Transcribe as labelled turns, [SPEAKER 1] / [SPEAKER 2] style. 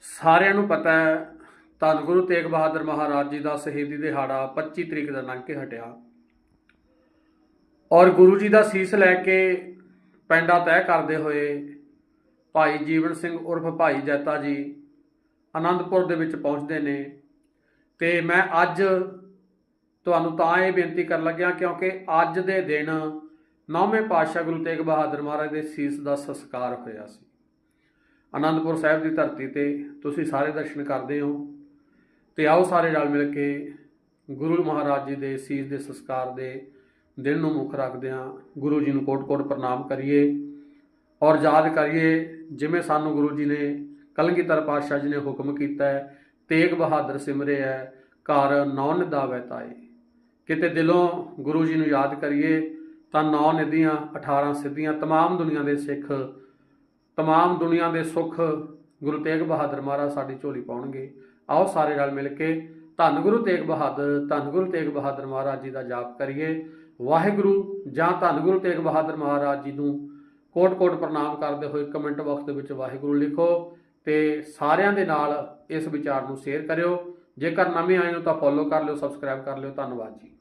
[SPEAKER 1] ਸਾਰਿਆਂ ਨੂੰ ਪਤਾ ਹੈ, ਧੰਨ ਗੁਰੂ ਤੇਗ ਬਹਾਦਰ ਮਹਾਰਾਜ ਜੀ ਦਾ ਸ਼ਹੀਦੀ ਦਿਹਾੜਾ 25 ਤਰੀਕ ਦਾ ਲੰਘ ਕੇ ਹਟਿਆ। ਔਰ ਗੁਰੂ ਜੀ ਦਾ ਸੀਸ ਲੈ ਕੇ ਪੈਂਡਾ ਤੈਅ ਕਰਦੇ ਹੋਏ ਭਾਈ ਜੀਵਨ ਸਿੰਘ ਉਰਫ ਭਾਈ ਜੈਤਾ ਜੀ ਆਨੰਦਪੁਰ ਦੇ ਵਿੱਚ ਪਹੁੰਚਦੇ ਨੇ। ਤੇ ਮੈਂ ਅੱਜ ਤੁਹਾਨੂੰ ਤਾਂ ਇਹ ਬੇਨਤੀ ਕਰਨ ਲੱਗਿਆ ਕਿਉਂਕਿ ਅੱਜ ਦੇ ਦਿਨ ਨੌਵੇਂ ਪਾਤਸ਼ਾਹ ਗੁਰੂ ਤੇਗ ਬਹਾਦਰ ਮਹਾਰਾਜ ਦੇ ਸੀਸ ਦਾ ਸੰਸਕਾਰ ਹੋਇਆ ਸੀ। ਆਨੰਦਪੁਰ ਸਾਹਿਬ ਦੀ ਧਰਤੀ ਤੇ ਤੁਸੀਂ ਸਾਰੇ ਦਰਸ਼ਨ ਕਰਦੇ ਹੋ ਤੇ ਆਓ ਸਾਰੇ ਰਲ ਮਿਲ ਕੇ ਗੁਰੂ ਮਹਾਰਾਜ ਜੀ ਦੇ ਸੀਸ ਦੇ ਸੰਸਕਾਰ ਦੇ ਦਿਨ ਨੂੰ ਮੁੱਖ ਰੱਖਦਿਆਂ ਗੁਰੂ ਜੀ ਨੂੰ ਕੋਟ-ਕੋਟ ਪ੍ਰਣਾਮ ਕਰੀਏ ਔਰ ਯਾਦ ਕਰੀਏ ਜਿਵੇਂ ਸਾਨੂੰ ਗੁਰੂ ਜੀ ਨੇ ਕਲਗੀਧਰ ਪਾਤਸ਼ਾਹ ਜੀ ਨੇ ਹੁਕਮ ਕੀਤਾ ਹੈ ਤੇਗ ਬਹਾਦਰ ਸਿਮਰੇ ਹੈ ਘਰ ਨੌ ਨਿਦਾਵੇ ਤਾਏ ਕਿਤੇ ਦਿਲੋਂ ਗੁਰੂ ਜੀ ਨੂੰ ਯਾਦ ਕਰੀਏ ਤਾਂ ਨੌ ਨਿਧੀਆਂ 18 ਸਿੱਧੀਆਂ तमाम ਦੁਨੀਆ ਦੇ ਸਿੱਖ तमाम ਦੁਨੀਆ ਦੇ ਸੁੱਖ ਗੁਰੂ ਤੇਗ ਬਹਾਦਰ ਮਹਾਰਾਜ ਸਾਡੀ ਝੋਲੀ ਪਾਉਣਗੇ ਆਓ ਸਾਰੇ ਰਲ ਮਿਲ ਕੇ ਧੰਨ ਗੁਰੂ ਤੇਗ ਬਹਾਦਰ ਧੰਨ ਗੁਰੂ ਤੇਗ ਬਹਾਦਰ ਮਹਾਰਾਜ ਜੀ ਦਾ ਜਾਪ ਕਰੀਏ ਵਾਹਿਗੁਰੂ ਜਾਂ ਧੰਨ ਗੁਰੂ ਤੇਗ ਬਹਾਦਰ ਮਹਾਰਾਜ ਜੀ ਨੂੰ ਕੋਟ-ਕੋਟ ਪ੍ਰਣਾਮ ਕਰਦੇ ਹੋਏ ਕਮੈਂਟ ਬਾਕਸ ਦੇ ਵਿੱਚ ਵਾਹਿਗੁਰੂ ਲਿਖੋ ਤੇ ਸਾਰਿਆਂ ਦੇ ਨਾਲ ਇਸ ਵਿਚਾਰ ਨੂੰ ਸ਼ੇਅਰ ਕਰਿਓ ਜੇਕਰ ਨਵੇਂ ਆਏ ਹੋ ਤਾਂ ਫੋਲੋ ਕਰ ਲਿਓ ਸਬਸਕ੍ਰਾਈਬ ਕਰ ਲਿਓ ਧੰਨਵਾਦ ਜੀ